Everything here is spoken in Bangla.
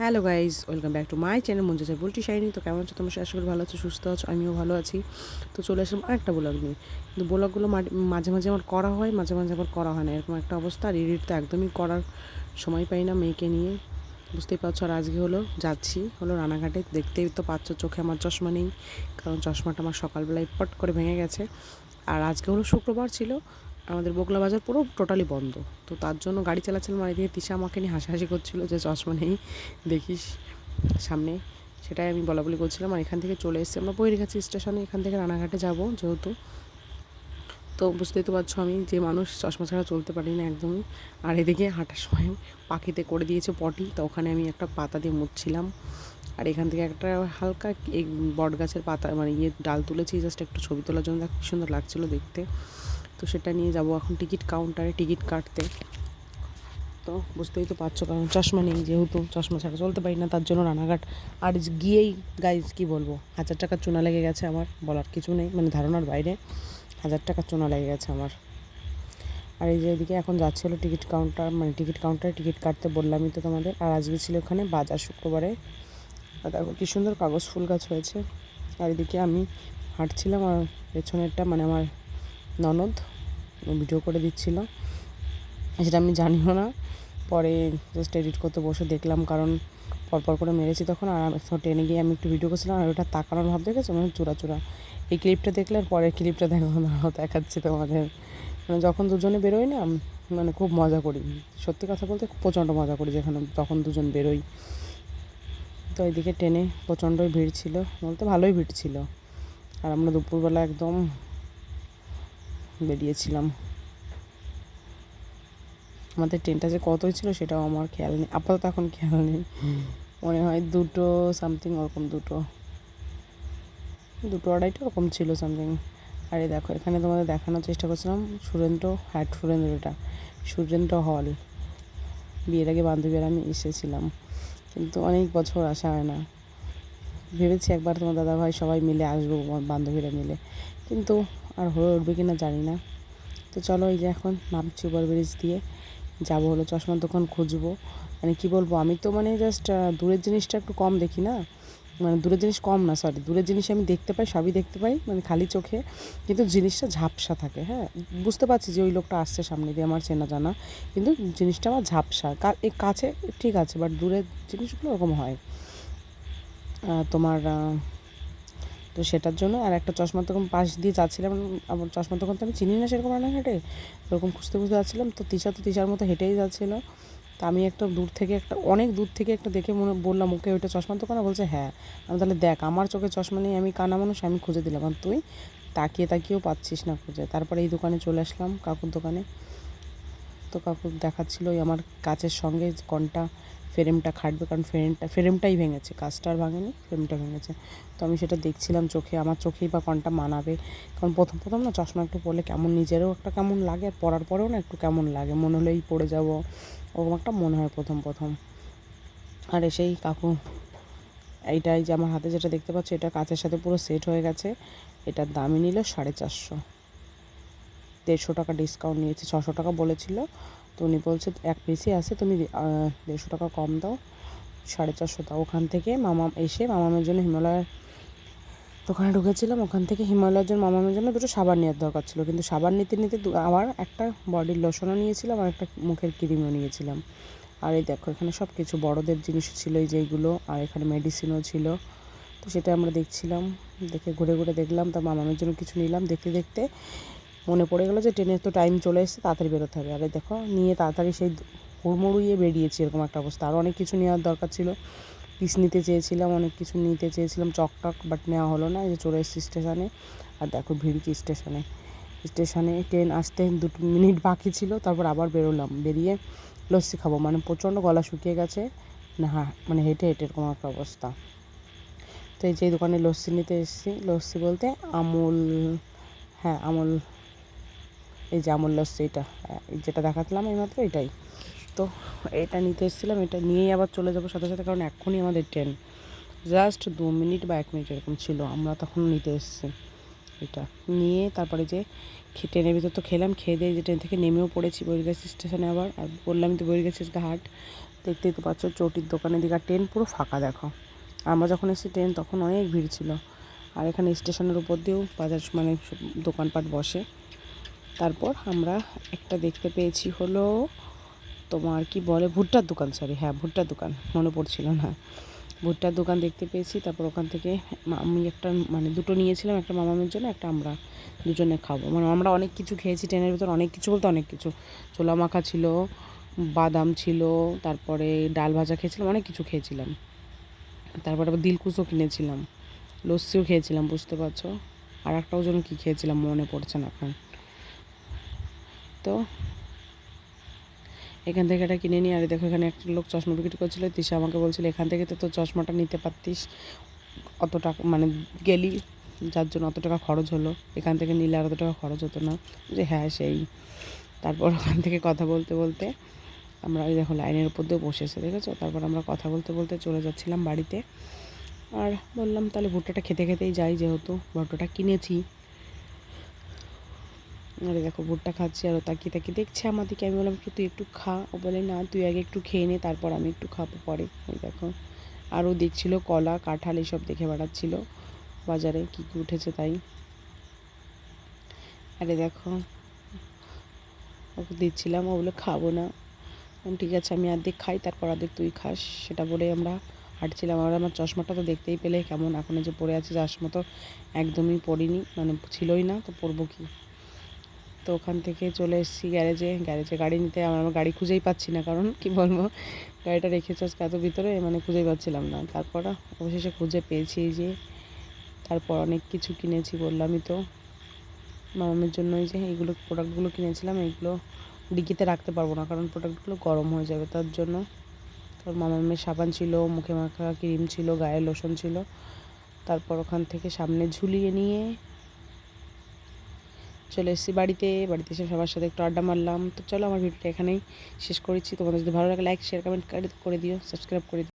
Hello guys welcome back to my channel Manju চাই বলটি শাইনি। তো কেমন আছো? তোমার আশা করি ভালো আছো, সুস্থ আছো, আমিও ভালো আছি। তো চলে আসলাম আরেকটা ব্লগ নিয়ে। কিন্তু ব্লগগুলো মাঝে মাঝে আমার করা হয়, মাঝে মাঝে আবার করা হয় না। এরকম একটা অবস্থা, আর এডিট তো একদমই করার সময় পাই না মেয়েকে নিয়ে। বুঝতেই পারছ, আর আজকে হলো যাচ্ছি, হলো রানাঘাটে। দেখতেই তো পাচ্ছ, চোখে আমার চশমা নেই, কারণ চশমাটা আমার সকালবেলায় পট করে ভেঙে গেছে। আর আজকে হলো শুক্রবার ছিল আমাদের বগলা বাজার পুরো টোটালি বন্ধ। তো তার জন্য গাড়ি চালাচ্ছিলাম আর এদিকে তিশা আমাকে নিয়ে হাসাহাসি করছিল যে চশমা নেই দেখিস সামনে। সেটাই আমি বলা বলি করছিলাম। আর এখান থেকে চলে এসেছি আমরা বইয়ের স্টেশনে। এখান থেকে রানাঘাটে যাব যেহেতু। তো বুঝতেই তো পারছ আমি যে মানুষ চশমা ছাড়া চলতে পারি না একদমই। আর এদিকে হাঁটার সময় পাখিতে করে দিয়েছে পটি। তো ওখানে আমি একটা পাতা দিয়ে মুছছিলাম আর এখান থেকে একটা হালকা এই বট গাছের পাতা মানে ইয়ে ডাল তুলেছি। জাস্ট একটু ছবি তোলার জন্য। দেখ সুন্দর লাগছিল দেখতে। তো সেটা নিয়ে যাব। এখন টিকিট কাউন্টারে টিকিট কাটতে। তো বুঝতেই তো পারছ, কারণ চশমা নেই, যেহেতু চশমা ছাড়া চলতে পারি না, তার জন্য রানাঘাট। আর গিয়েই গাইজ কি বলব, হাজার টাকার চুনা লেগে গেছে আমার, বলার কিছু নেই মানে ধারণার বাইরে। হাজার টাকার চুনা লেগে গেছে আমার। আর এই যে এদিকে এখন যাচ্ছিল টিকিট কাউন্টার মানে টিকিট কাউন্টারে টিকিট কাটতে বললামই তো তোমাদের। আর আজকে ছিল ওখানে বাজার শুক্রবারে। আর কী সুন্দর কাগজ ফুল গাছ হয়েছে। আর এদিকে আমি হাঁটছিলাম, আর পেছনেরটা মানে আমার ননদ ভিডিও করে দিচ্ছিল। সেটা আমি জানিও না। পরে জাস্ট এডিট করতে বসে দেখলাম, কারণ পরপর করে মেরেছি তখন। আর টেনে গিয়ে আমি একটু ভিডিও করছিলাম, আর ওটা তাকানোর ভাব দেখেছ? মানে চূড়া চূড়া। এই ক্লিপটা দেখলে আর পরের ক্লিপটা দেখো না দেখাচ্ছি তোমাদের। মানে যখন দুজনে বেরোই না মানে খুব মজা করি। সত্যি কথা বলতে প্রচণ্ড মজা করি যেখানে তখন দুজন বেরোই। তো এদিকে ট্রেনে প্রচণ্ডই ভিড় ছিল। বলতে ভালোই ভিড় ছিল। আর আমরা দুপুরবেলা একদম বেরিয়েছিলাম। আমাদের ট্রেনটা যে কত ছিল সেটাও আমার খেয়াল নেই। আপাতত এখন খেয়াল নেই। মনে হয় দুটো সামথিং ওরকম দুটো। দুটো আড়াইটা ওরকম ছিল সামথিং আরে দেখো, এখানে তোমাদের দেখানোর চেষ্টা করছিলাম সুরেন্দ্র হ্যাট সুরেন্দ্রটা সুরেন্দ্র হল বিয়ের আগে বান্ধবীর আমি এসেছিলাম। কিন্তু অনেক বছর আসা হয় না। ভেবেছি একবার তোমার দাদাভাই সবাই মিলে আসব, বান্ধবীরা মিলে। কিন্তু আর হয়ে উঠবে কি না জানি না। তো চলো এই যে এখন নামছি ওভারব্রিজ দিয়ে। যাব হলো চশমার দোকান খুঁজবো। মানে কি বলব, আমি তো মানে জাস্ট দূরের জিনিসটা একটু কম দেখি না। মানে দূরের জিনিস কম না সরি দূরের জিনিস আমি দেখতে পাই, সবই দেখতে পাই মানে খালি চোখে। কিন্তু জিনিসটা ঝাপসা থাকে হ্যাঁ? বুঝতে পারছি যে ওই লোকটা আসছে সামনে দিয়ে, আমার চেনা জানা। কিন্তু জিনিসটা আমার ঝাপসা। কাছে ঠিক আছে বাট দূরের জিনিসগুলো ওরকম হয়। তোমার তো সেটার জন্য আর একটা চশমার তখন পাশ দিয়ে যাচ্ছিলাম। আমার চশমার তখন তো আমি চিনি না সেরকম রানাঘাটে ওরকম খুঁজতে খুঁজতে যাচ্ছিলাম। তো তিশা তো তিশার মতো হেঁটেই যাচ্ছিল। তো আমি একটা দূর থেকে একটা, অনেক দূর থেকে একটা দেখে মনে, বললাম, ওকে, ওইটা চশমার দোকানে? বলছে হ্যাঁ। আমি তাহলে দেখ, আমার চোখে চশমা নেই, আমি কানা মানুষ, আমি খুঁজে দিলাম। আর তুই তাকিয়ে তাকিয়েও পাচ্ছিস না খুঁজে। তারপরে এই দোকানে চলে আসলাম কাকুর দোকানে। তো কাকুর দেখাচ্ছিলো ওই আমার কাচের সঙ্গে কোনটা। ফ্রেমটা খাটবে, কারণ ফ্রেমটা, ফ্রেমটাই ভেঙেছে, কাজটা আর ভাঙেনি, ফ্রেমটা ভেঙেছে। তো আমি সেটা দেখছিলাম চোখে, আমার চোখেই বা কোনটা মানাবে। কারণ প্রথম প্রথম না চশমা একটু পরলে কেমন, নিজেরও একটা কেমন লাগে, আর পরার পরেও না একটু কেমন লাগে। মনে হলেই পড়ে যাব, ওরকম একটা মনে হয় প্রথম প্রথম। আর এসেই কাকু, এইটাই যে আমার হাতে যেটা দেখতে পাচ্ছ, এটা কাঁচের সাথে পুরো সেট হয়ে গেছে। এটার দামই নিল সাড়ে চারশো। দেড়শো টাকা ডিসকাউন্ট নিয়েছে, ছশো টাকা বলেছিল। তো উনি বলছে, এক পিসই আছে, তুমি দেড়শো টাকা কম দাও, সাড়ে চারশো দাও। ওখান থেকে মামা এসে, মামামের জন্য হিমালয়ের দোকানে ঢুকেছিলাম। ওখান থেকে হিমালয়ের জন্য মামামের জন্য দুটো সাবান নেওয়ার দরকার ছিল। কিন্তু সাবান নিতে নিতে আবার একটা বডির লোশনও নিয়েছিলাম আর একটা মুখের ক্রিমও নিয়েছিলাম। আর এই দেখো, এখানে সব কিছু বড়োদের জিনিস ছিল, এই যেইগুলো আর এখানে মেডিসিনও ছিল। তো সেটা আমরা দেখছিলাম, দেখে ঘুরে ঘুরে দেখলাম। তার মামামের জন্য কিছু নিলাম। দেখতে দেখতে মনে পড়ে গেলো যে ট্রেনের তো টাইম চলে এসেছে, তাড়াতাড়ি বেরোতে হবে। আরে দেখো, নিয়ে তাড়াতাড়ি সেই হুড়মুড়িয়ে বেরিয়েছি, এরকম একটা অবস্থা। আরও অনেক কিছু নেওয়ার দরকার ছিল। পিস নিতে চেয়েছিলাম, অনেক কিছু নিতে চেয়েছিলাম, চকটক বাট নেওয়া হলো না। যে চলে এসেছি স্টেশনে আর দেখো ভিড় কি স্টেশনে স্টেশনে ট্রেন আসতে দুটো মিনিট বাকি ছিল, তারপর আবার বেরোলাম। বেরিয়ে লস্যি খাব। মানে প্রচণ্ড গলা শুকিয়ে গেছে। না হ্যাঁ মানে হেঁটে হেঁটে এরকম একটা অবস্থা। তো এই যে দোকানে লস্যি নিতে এসেছি। লস্যি বলতে আমুল হ্যাঁ আমুল এই যে আমুল লস্যি, এটা যেটা দেখাতলাম এইমাত্র এটাই। তো এটা নিতে এসেছিলাম, এটা নিয়েই আবার চলে যাব সাথে সাথে, কারণ এখনই আমাদের ট্রেন। জাস্ট দু মিনিট বা এক মিনিট এরকম ছিল, আমরা তখন নিতে এসেছি এটা। নিয়ে তারপরে যে ট্রেনের ভিতর তো খেলাম, খেয়ে দিয়ে যে ট্রেন থেকে নেমেও পড়েছি বইরগাছি স্টেশনে আবার। আর বললাম তো বইরগাছি হাট দেখতেই তো পাচ্ছ চটির দোকানের দিকে ট্রেন পুরো ফাঁকা দেখো। আমরা যখন এসেছি ট্রেন, তখন অনেক ভিড় ছিল। আর এখানে স্টেশনের উপর দিয়েও বাজার মানে দোকানপাট বসে। তারপর আমরা একটা দেখতে পেয়েছি হলো তোমার কি বলে ভুট্টার দোকান সরি হ্যাঁ ভুট্টার দোকান, মনে পড়ছিল না। ভুট্টার দোকান দেখতে পেয়েছি, তারপর ওখান থেকে আমি একটা মানে দুটো নিয়েছিলাম, একটা মামামের জন্য, একটা আমরা দুজনে খাব। মানে আমরা অনেক কিছু খেয়েছি, ট্রেনের ভিতর অনেক কিছু বলতে অনেক কিছু। ছোলা মাখা ছিল, বাদাম ছিল, তারপরে ডাল ভাজা খেয়েছিলাম, অনেক কিছু খেয়েছিলাম। তারপরে আবার দিলকুচও কিনেছিলাম, লস্যিও খেয়েছিলাম, বুঝতে পারছ? আর একটাও যেন কী খেয়েছিলাম, মনে পড়ছে না এখন। তো এখান থেকে এটা কিনে নিয়ে, আর দেখো এখানে একটা লোক চশমা বিক্রি করছিল, তিশা আমাকে বলছিল, এখান থেকে তো তোর চশমাটা নিতে পারতিস অত টাকা মানে গেলি, যার জন্য অত টাকা খরচ হলো। এখান থেকে নিলে আর অত টাকা খরচ হতো না। যে হ্যাঁ সেই। তারপর ওখান থেকে কথা বলতে বলতে আমরা ওই দেখো লাইনের উপর দিয়ে বসেছে দেখেছ? তারপর আমরা কথা বলতে বলতে চলে যাচ্ছিলাম বাড়িতে। আর বললাম, তাহলে ভুট্টাটা খেতে খেতেই যাই যেহেতু, ভুট্টাটা কিনেছি। আরে দেখো, ভুট্টা খাচ্ছি আর তাকিয়ে তাকিয়ে দেখছে আমার দিকে আমি বললাম তুই একটু খা? ও বলে, না, তুই আগে একটু খেয়ে নে, তারপর আমি একটু খাব পরে। ওই দেখো। আর ও দেখছিল কলা, কাঁঠাল এসব দেখে বেড়াচ্ছিল বাজারে, কী কী উঠেছে তাই। আরে দেখো, ওকে দিচ্ছিলাম, ও বলে, খাব না। ঠিক আছে, আমি অর্ধেক খাই, তারপর অর্ধেক তুই খাস। সেটা বলে আমরা হাঁটছিলাম। আর আমার চশমাটা তো দেখতেই পেলে কেমন, এখন যে পড়ে আছে, চশমা তো একদমই পড়িনি মানে ছিলই না, তো পরবো কি? তো ওখান থেকে চলে এসেছি গ্যারেজে। গ্যারেজে গাড়ি নিতে আমার আমার গাড়ি খুঁজেই পাচ্ছি না, কারণ কি বলব? গাড়িটা রেখেছে আজকে এত ভিতরে মানে খুঁজেই পাচ্ছিলাম না। তারপর অবশেষে খুঁজে পেয়েছি যে, তারপর অনেক কিছু কিনেছি বললামই তো। মামামের জন্য যে এইগুলো প্রোডাক্টগুলো কিনেছিলাম, এইগুলো ডিকিতে রাখতে পারব না, কারণ প্রোডাক্টগুলো গরম হয়ে যাবে তার জন্য। তোর মামামের সাবান ছিল, মুখে মাখা ক্রিম ছিল, গায়ে লোশন ছিল। তারপর ওখান থেকে সামনে ঝুলিয়ে নিয়ে চলে এসেছি বাড়িতে। বাড়িতে এসে সবার সাথে একটু আড্ডা মারলাম। তো চলো আমার ভিডিওটা এখানেই শেষ করেছি। তোমাদের যদি ভালো লাগে লাইক শেয়ার কমেন্ট করে দিও। সাবস্ক্রাইব করে দিও।